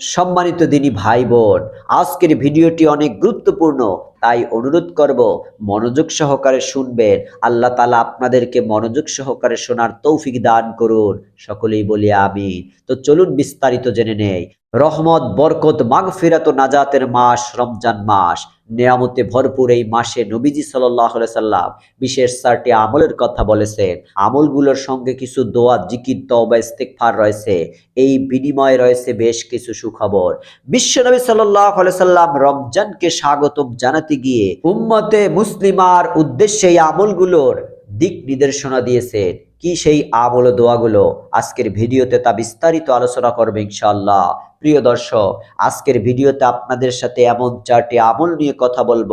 সম্মানিত দিনী ভাই বোন আজকের ভিডিওটি অনেক গুরুত্বপূর্ণ, তাই অনুরোধ করব মনোযোগ সহকারে শুনবেন। আল্লাহ তালা আপনাদেরকে মনোযোগ সহকারে শোনার তৌফিক দান করুন। সকলেই বলি আমি তো চলুন বিস্তারিত জেনে নেই। রহমত, বরকত, মাগফিরাত নাজাতের মাস, রমজান মাস। নেয়ামতে ভরপুর এই মাসে নবীজি সাল্লাহ সাল্লাম বিশেষ চারটি আমলের কথা বলেছেন। আমলগুলোর সঙ্গে কিছু দোয়া, জিকির, তওবা ইস্তেকফার রয়েছে। এই বিনিময়ে রয়েছে বেশ কিছু সুখবর। বিশ্বনবী সাল্লাহ সাল্লাম রমজানকে স্বাগতম জানাতে গিয়ে উম্মতে মুসলিমার উদ্দেশ্যে এই আমলগুলোর দিক নির্দেশনা দিয়েছেন। কি সেই আমল দোয়াগুলো আজকের ভিডিওতে তা বিস্তারিত আলোচনা করবে ইনশাল্লাহ প্রিয় দর্শক, আজকের ভিডিওতে আপনাদের সাথে এমন চারটি আমল নিয়ে কথা বলব,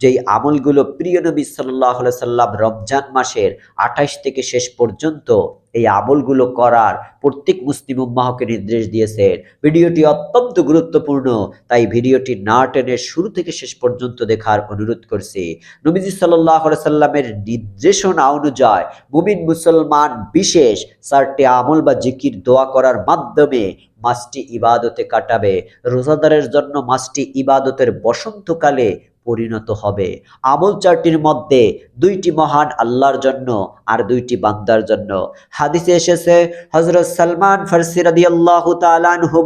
যেই আমলগুলো প্রিয় নবী সাল্লাহ সাল্লাম রমজান মাসের আঠাশ থেকে শেষ পর্যন্ত এই আমলগুলো করার প্রত্যেক মুসলিম উম্মাহকে নির্দেশ দিয়েছেন ভিডিওটি অত্যন্ত গুরুত্বপূর্ণ, তাই ভিডিওটি না টেনে শুরু থেকে শেষ পর্যন্ত দেখার অনুরোধ করছি। নবীজি সাল্লাহ সাল্লামের নির্দেশনা অনুযায়ী মুমিন মুসলমান বিশেষ চারটি আমল বা জিকির দোয়া করার মাধ্যমে মাসটি ইবাদতে কাটাবে। রোজাদারের জন্য মাসটি ইবাদতের বসন্তকালে পরিণত হবে। আমল চারটির মধ্যে দুইটি মহান আল্লাহর জন্য আর দুইটি বান্দার জন্য। হাদিসে এসেছে হজরত সালমান ফার্সি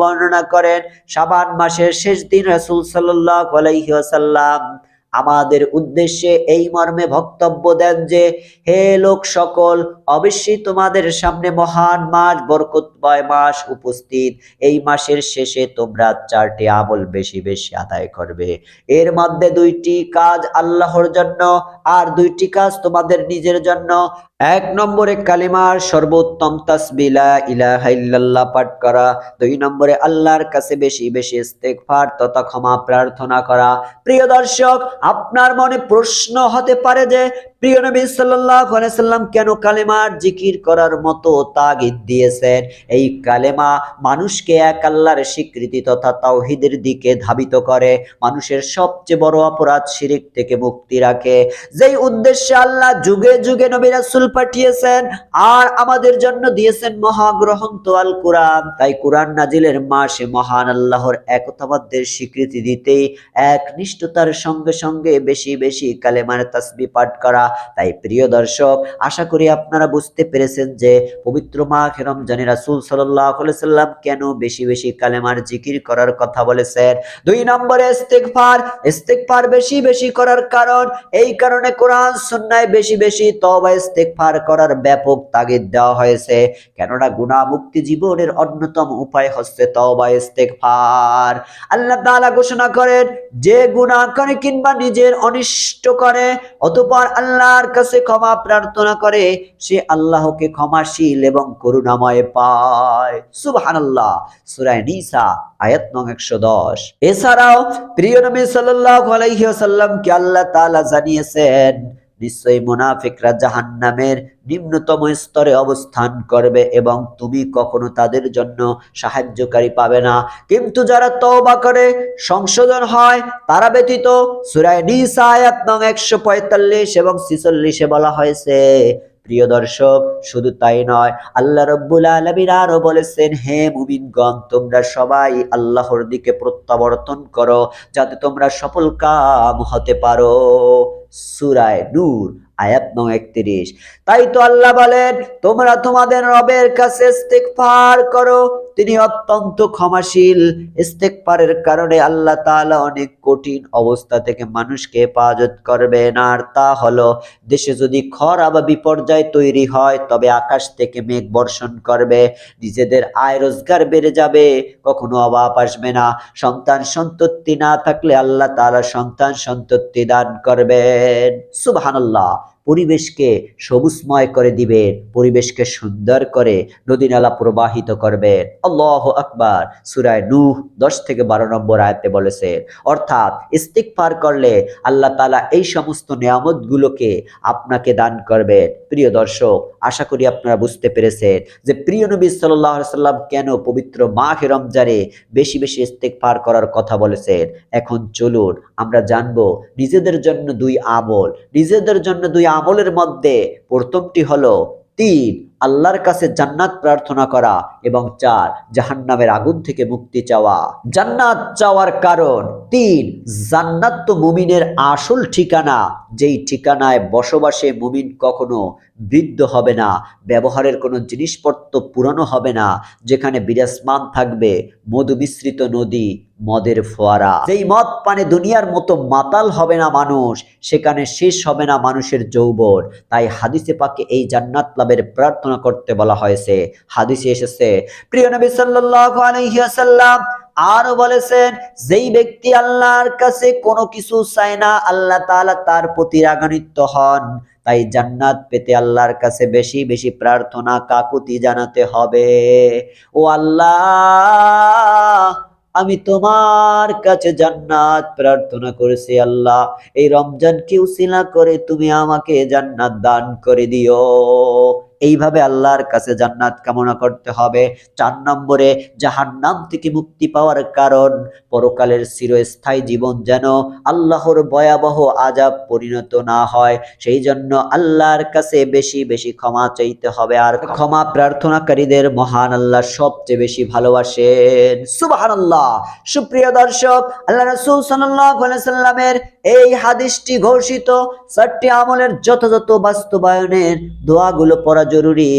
বর্ণনা করেন সাবান মাসের শেষ দিন রসুল সাল্লাহ আলাইহি ওয়াসাল্লাম আমাদের উদ্দেশ্যে এই মর্মে বক্তব্য দেন যে, হে লোক সকল, অবশ্যই তোমাদের সামনে মহান মাস, বরকতময় মাস উপস্থিত। এই মাসের শেষে তোমরা চারটি আমল বেশি বেশি আদায় করবে। এর মধ্যে দুইটি কাজ আল্লাহর জন্য, আর দুইটি কাজ তোমাদের নিজের জন্য। এক নম্বরে কালিমার সর্বোত্তম তাসবিলা ইলাহা ইল্লাল্লাহ পাঠ করা। দুই নম্বরে আল্লাহর কাছে বেশি বেশি ইস্তেগফার তথা ক্ষমা প্রার্থনা করা। প্রিয় দর্শক আপনার মনে প্রশ্ন হতে পারে যে, প্রিয় নবী সাল্লাম কেন কালেমার জিকির করার মতো তাগিদ দিয়েছেন? এই কালেমা মানুষকে এক আল্লাহর স্বীকৃতি তথা তাওহীদের দিকে ধাবিত করে, মানুষের সবচেয়ে বড় অপরাধ শিরিক থেকে মুক্তি রাখে। যেই উদ্দেশ্যে আল্লাহ যুগে যুগে নবী রাসূল পাঠিয়েছেন, আর আমাদের জন্য দিয়েছেন মহাগ্রন্থ আল কোরআন তাই কোরআন নাজিলের মাসে মহান আল্লাহর একতাবাদ্যের স্বীকৃতি দিতেই একনিষ্ঠতার সঙ্গে সঙ্গে বেশি বেশি কালেমার তাসবি পাঠ করা। তাই প্রিয় দর্শক, আশা করি আপনারা বুঝতে পেরেছেন যে পবিত্র মাহ রমজানে রাসূল সাল্লাল্লাহু আলাইহি সাল্লাম কেন বেশি বেশি কালেমার জিকির করার কথা বলেছেন? দুই নম্বরে ইস্তেগফার। ইস্তেগফার বেশি বেশি করার কারণ, এই কারণে কোরআন সুন্নায় বেশি বেশি তওবা ইস্তেগফার করার ব্যাপক তাগিদ দেওয়া হয়েছে। কেননা গুনাহ মুক্তি জীবনের অন্যতম উপায় হচ্ছে তওবা ইস্তেগফার। আল্লাহ তাআলা ঘোষণা করেন, যে গুনাহ করে কিংবা নিজের অনিষ্ট করে, অতপর আল্লাহর কাছে ক্ষমা প্রার্থনা করে, সে আল্লাহকে ক্ষমাশীল এবং করুণাময় পায়। সুবহান আল্লাহ সুরায় নিসা, আয়াত নং একশো দশ। এছাড়াও প্রিয় নবী সাল্লাল্লাহু আলাইহি ওয়াসাল্লামকে আল্লাহ তাআলা জানিয়েছেন নিশ্চয়ই মুনাফিকরা জাহান্নামের নিম্নতম স্তরে অবস্থান করবে এবং তুমি কখনো তাদের জন্য সাহায্যকারী পাবে না। কিন্তু যারা তওবা করে, সংশোধন হয়, তারা ব্যতীত সূরা নিসা আয়াত নং 145 এবং 46 এ বলা হয়েছে, প্রিয় দর্শক, শুধু তাই নয়, আল্লাহ রব্বুল আলামিন আরও বলেছেন, হে মুমিনগণ, তোমরা সবাই আল্লাহর দিকে প্রত্যাবর্তন করো যাতে তোমরা সফল কাম হতে পারো। সূরায়ে নূর আয়াত নং একত্রিশ। তাই তো আল্লাহ বলেন, তোমরা তোমাদের রবের কাছে ইস্তেগফার করো। তিনি অত্যন্ত ক্ষমাশীল। ইস্তেগফারের কারণে আল্লাহ তাআলা অনেক কঠিন অবস্থা থেকে মানুষকে হেফাজত করবেন। আর তা হলো, দেশে যদি খরা বা বিপর্যয় তৈরি হয়, তবে আকাশ থেকে মেঘ বর্ষণ করবে। নিজেদের আয় রোজগার বেড়ে যাবে, কখনো অভাব আসবে না। সন্তান সন্ততি না থাকলে আল্লাহ তাআলা সন্তান সন্ততি দান করবেন। সুবহানাল্লাহ। পরিবেশকে সবুজময় করে দিবেন পরিবেশকে সুন্দর করে নদী নালা প্রবাহিত করবেন আল্লাহ আকবার। সুরায় নূহ, দশ থেকে বারো নম্বর আয়াতে বলেছেন অর্থাৎ ইস্তিকফার করলে আল্লাহ তালা এই সমস্ত নিয়ামতগুলোকে আপনাকে দান করবেন প্রিয় দর্শক, আশা করি আপনারা বুঝতে পেরেছেন যে প্রিয় নবী সাল্লাহ সাল্লাম কেন পবিত্র মাহ রমজানে বেশি বেশি ইস্তেকফার করার কথা বলেছেন? এখন চলুন আমরা জানব নিজেদের জন্য দুই আমল, নিজেদের জন্য দুই আমলের মধ্যে প্রথমটি হলো তিন, আল্লাহর কাছে জান্নাত প্রার্থনা করা এবং চার, জাহান্নামের আগুন থেকে মুক্তি চাওয়া। জান্নাত চাওয়ার কারণ তিন, জান্নাত তো মুমিনের আসল ঠিকানা, যেই ঠিকানায় বসবাসে মুমিন কখনো বৃদ্ধ হবে না, ব্যবহারের কোনো জিনিসপত্র পুরানো হবে না, যেখানে বিরাজমান থাকবে মধু মিশ্রিত নদী মদের ফোয়ারা। যেই মদ পানে দুনিয়ার মতো মাতাল হবে না মানুষ, সেখানে শেষ হবে না মানুষের যৌবন। তাই হাদিসে পাকে এই জান্নাত লাভের প্রার্থনা করতে বলা হয়েছে। হাদিসে এসেছে, প্রিয় নবী সাল্লাল্লাহু আলাইহি ওয়াসাল্লাম আরও বলেছেন, যেই ব্যক্তি আল্লাহর কাছে কোনো কিছু চায় না, আল্লাহ তাআলা তার প্রতি রাগান্বিত হন। তাই জান্নাত পেতে আল্লাহর কাছে বেশি বেশি প্রার্থনা কাকুতি জানাতে হবে। ও আল্লাহ আমি তোমার কাছে জান্নাত প্রার্থনা করেছি আল্লাহ। এই রমজান কেউ উসিলা করে তুমি আমাকে জান্নাত দান করে দিও? এইভাবে আল্লাহর কাছে জান্নাত কামনা করতে হবে। চার নম্বরে, জাহান্নাম থেকে মুক্তি পাওয়ার কারণ, পরকালের চিরস্থায়ী জীবন যেন আল্লাহর ভয়াবহ আজাব পরিণত না হয়। সেই জন্য আল্লাহর কাছে বেশি বেশি ক্ষমা চাইতে হবে আর ক্ষমা প্রার্থনাকারীদের মহান আল্লাহ সবচেয়ে বেশি ভালোবাসেন। সুবাহান আল্লাহ সুপ্রিয় দর্শক, আল্লাহ রসুল সাল্লামের এই হাদিসটি ঘোষিত। চারটি আমলের যথাযথ বাস্তবায়নের দোয়াগুলো পড়া জরুরি।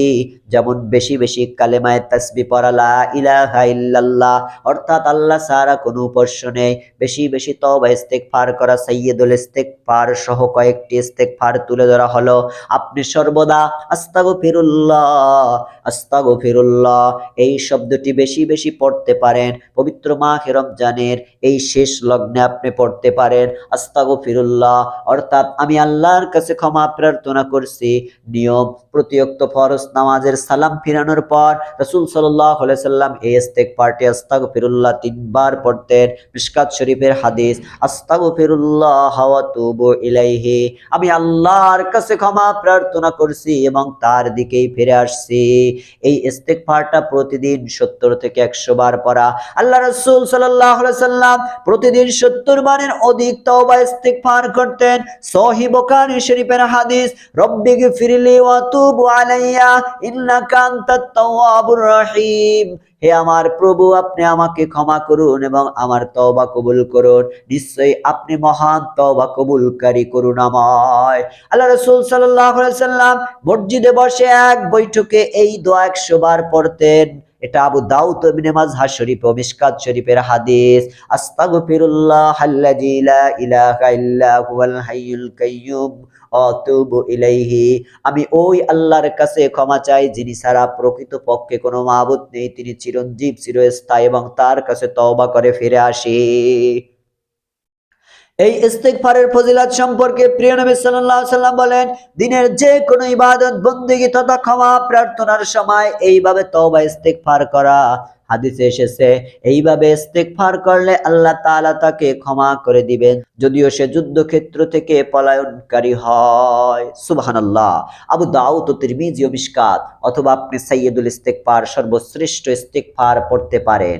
যেমন বেশি বেশি কালেমায় তাসবি পড়া, লা ইলাহা ইল্লাল্লাহ, অর্থাৎ আল্লাহ সারা কোনো উপাস্য নেই। বেশি বেশি তওবা, ইস্তেগফার করা, সাইয়্যিদুল ইস্তেগফার সহ কয়েকটি ইস্তেগফার তুলে ধরা হলো। আপনি সর্বদা আস্তাগফিরুল্লাহ আস্তাগফিরুল্লাহ, এই শব্দটি বেশি বেশি পড়তে পারেন। পবিত্র মাহে রমজানের এই শেষ লগ্নে আপনি পড়তে পারেন আস্তাগফিরুল্লাহ, অর্থাৎ আমি আল্লাহর কাছে ক্ষমা প্রার্থনা করছি। নিয়ম প্রতিয়ক্ত ফরজ নামাজের সালাম ফিরানোর পর রসুল সাল্লাম এই ইস্তেগফারটি আস্তাগফিরুল্লাহ তিনবার পড়তেন। মিশকাত শরীফের হাদিস, আস্তাগফিরুল্লাহ ওয়া তুবু ইলাইহি। আমি আল্লাহর কাছে ক্ষমা প্রার্থনা করছি এবং তার দিকেই ফিরে আসছি। এই ইস্তেগফারটা প্রতিদিন সত্তর থেকে একশো বার পড়া। আল্লাহ রসুল সাল্লাম প্রতিদিন সত্তর বারের অধিক তওবা ইস্তেগফার করতেন। সহি শরীফের হাদিস রব্বিগ ফিরিলি ওয়া তুব আলাইয়া হে আমার প্রভু, আপনি আমাকে ক্ষমা করুন এবং আমার তওবা কবুল করুন। নিশ্চয়ই আপনি মহান তওবা কবুলকারী, করুণাময়। আল্লাহ রাসূল সাল্লাম মসজিদে বসে এক বৈঠকে এই দোয়া 100 বার পড়তেন। এটা আবু দাউদ ইবনে মাজহার শরীফ ও মিশকাত শরীফের হাদিস। আস্তাগফিরুল্লাহ আল্লাযী লা ইলাহা ইল্লা হুয়াল হাইয়ুল কাইয়্যুম অতুবু ইলাইহি। আমি ওই আল্লাহর কাছে ক্ষমা চাই, যিনি সারা প্রকৃত পক্ষে কোনো মাবুদ নেই। তিনি চিরঞ্জীব, চিরস্থায়ী এবং তার কাছে তওবা করে ফিরে আসি। এই ইস্তেগফারের ফজিলত সম্পর্কে প্রিয় নবী আলাইহি সাল্লাম বলেন, দিনের যে কোনো ইবাদত, বন্দেগী তথা ক্ষমা প্রার্থনার সময় এইভাবে তওবা, ইস্তেগফার করা। হাদিসে এসেছে, এইভাবে ইস্তেগফার করলে আল্লাহ তাআলা তাকে ক্ষমা করে দিবেন, যদিও সে যুদ্ধক্ষেত্র থেকে পলায়নকারী হয়। সুবহানাল্লাহ। আবু দাউদ ও তিরমিজি ও মিশকাত, অথবা আপনি সাইয়্যিদুল ইস্তেগফার, সর্বশ্রেষ্ঠ ইস্তেগফার পড়তে পারেন।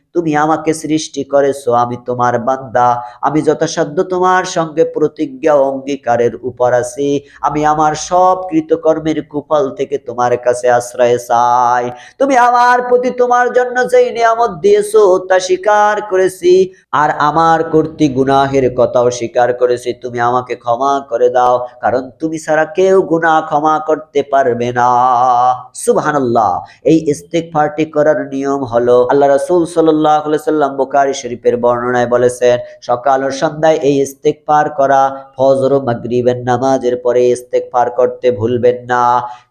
তুমি আমাকে সৃষ্টি করেছ, আমি তোমার বান্দা। আমি যথাসাধ্য তোমার সঙ্গে প্রতিজ্ঞা অঙ্গীকারের উপর আছি। আমি আমার সব কৃতকর্মের কুফল থেকে তোমার কাছে আশ্রয় চাই। তুমি আমার প্রতি তোমার জন্য যেই নিয়ামত দিয়েছ, তা স্বীকার করেছি। আর আমার কর্তৃ গুনাহের কথাও স্বীকার করেছি। তুমি আমাকে ক্ষমা করে দাও, কারণ তুমি ছাড়া কেউ গুনাহ ক্ষমা করতে পারবে না। সুবহানাল্লাহ, এই ইস্তেগফারটি করার নিয়ম হলো, আল্লাহ রাসূল সাল্লাল্লাহু সাল্লাহ সাল্লাম বোকারি শরীফের বর্ণনায় বলেছেন, সকাল ও সন্ধ্যায় এই ইস্তেকফার করা ফজর ও মাগরিবের নামাজের পরে ইস্তেকফার করতে ভুলবেন না।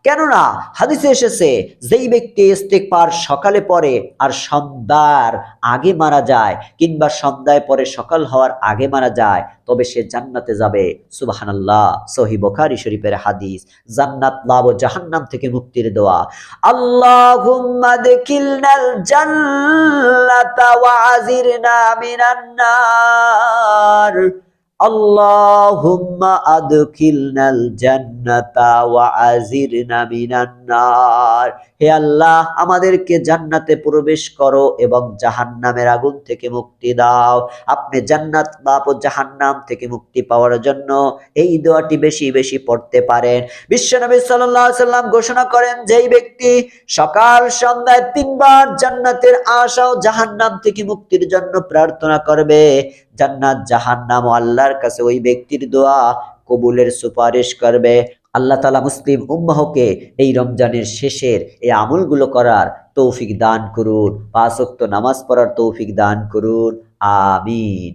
কেননা হাদিসে এসেছে, যেই ব্যক্তি ইস্তেকফার সকালে পরে আর সন্ধ্যার আগে মারা যায় কিংবা সন্ধ্যায় পরে সকাল হওয়ার আগে মারা যায়, তবে সে জান্নাতে যাবে। সুবহানাল্লাহ, সহি বুখারী শরীফের হাদিস। জান্নাত লাভ ও জাহান্নাম থেকে মুক্তির দোয়া। আল্লাহ দখিলনাল জান্নাতা ওয়া আজিরনা মিনান নার আল্লাহুম্মা আদখিলনাল জান্নাতা ওয়া আজিরনা মিনান হে আল্লাহ, আমাদেরকে জান্নাতে প্রবেশ করো এবং জাহান্নামের আগুন থেকে মুক্তি দাও। আপনি জান্নাত লাভ ও জাহান্নাম থেকে মুক্তি পাওয়ার জন্য এই দোয়াটি বেশি বেশি পড়তে পারেন। বিশ্বনবী সাল্লাল্লাহু আলাইহি সাল্লাম ঘোষণা করেন, যেই ব্যক্তি সকাল সন্ধ্যায় তিনবার জান্নাতের আশা ও জাহান্নাম থেকে মুক্তির জন্য প্রার্থনা করবে জান্নাত, জাহান্নাম আল্লাহর কাছে ওই ব্যক্তির দোয়া কবুলের সুপারিশ করবে। আল্লাহ তালা মুসলিম উম্মাহকে এই রমজানের শেষের এই আমলগুলো করার তৌফিক দান করুন। পাঁচ নামাজ পড়ার তৌফিক দান করুন। আমিন।